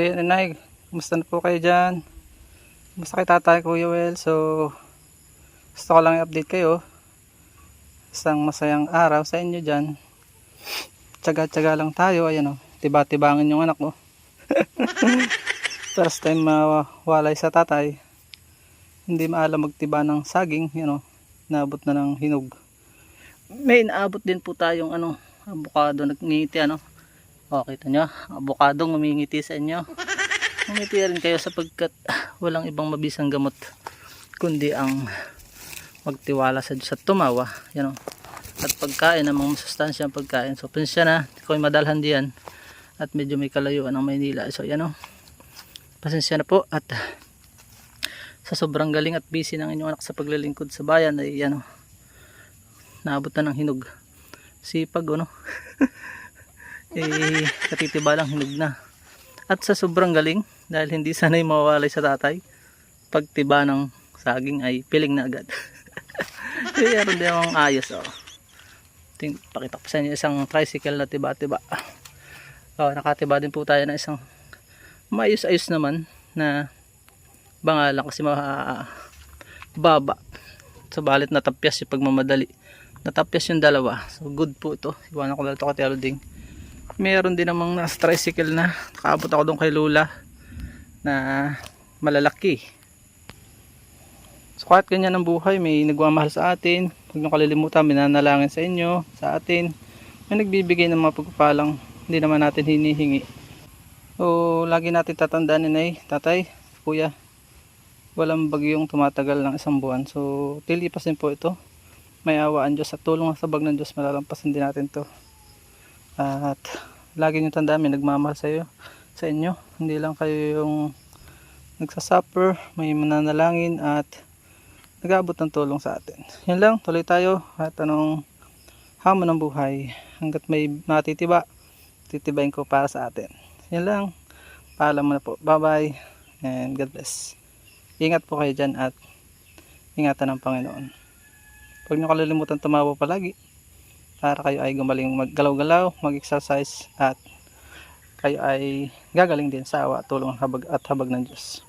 So yun, inay, kumusta na po kayo dyan? Kumusta kay tatay, Kuya Well? So, gusto ko lang i-update kayo. Isang masayang araw sa inyo dyan. Tsaga-tsaga lang tayo, ayan o. Tiba-tibangan yung anak ko. First time mawalay sa tatay. Hindi maalam magtiba ng saging, you know. Naabot na ng hinog. May inaabot din po tayong ano, avocado nagngiti ano. O, kita nyo, avocado ngumingiti sa inyo. Ngumiti rin kayo sapagkat walang ibang mabisang gamot kundi ang magtiwala sa Diyos at tumawa. Yan o. At pagkain ng mga masustansya ang pagkain. So, pensya na, ay madalhan diyan. At medyo may kalayuan ng Maynila. So, yan o. Pasensya na po. At sa sobrang galing at busy ng inyong anak sa paglilingkod sa bayan ay yan o. Naabot na ng hinog. Sipag o no. eh, katitiba lang hinog na. At sa sobrang galing, dahil hindi sanay mawawalay sa tatay, pagtiba ng saging ay piling na agad. Rin din ang ayos oh. Ting, pakita ko sa inyo isang tricycle na tiba-tiba. Oh, nakatiba din po tayo ng isang maayos-ayos naman na bangalan kasi ma baba. Sa balit natapyas yung pagmamadali. Natapyas yung dalawa. So good po ito. Iwanan ko lang ito kay Telo Ding meron din namang nasa tricycle na. Nakaabot ako doon kay Lula na malalaki. So kahit ganyan ang buhay may nagmamahal sa atin. Huwag nyo kalilimutan minanalangin sa inyo sa atin. May nagbibigay ng mga pagpapalang hindi naman natin hinihingi. So lagi natin tatandaan ni tatay, kuya walang bagyong tumatagal ng isang buwan. So tilipasin po ito. May awaan Diyos at tulong sa bag ng Diyos. Malalampasan din natin to. At lagi nyo tandaan may nagmamahal sa iyo sa inyo. Hindi lang kayo yung nagsasuffer may mananalangin at nag-aabot ng tulong sa atin. Yan lang tuloy tayo at anong hamon ng buhay hanggat may matitiba titibayin ko para sa atin. Yan lang. Paalam mo na po. Bye bye and God bless. Ingat po kayo dyan at ingatan ng Panginoon. Huwag nyo kalilimutan tumawa palagi para kayo ay gumaling maggalaw-galaw, mag-exercise at kayo ay gagaling din sa awa, tulong habag at habag ng Diyos.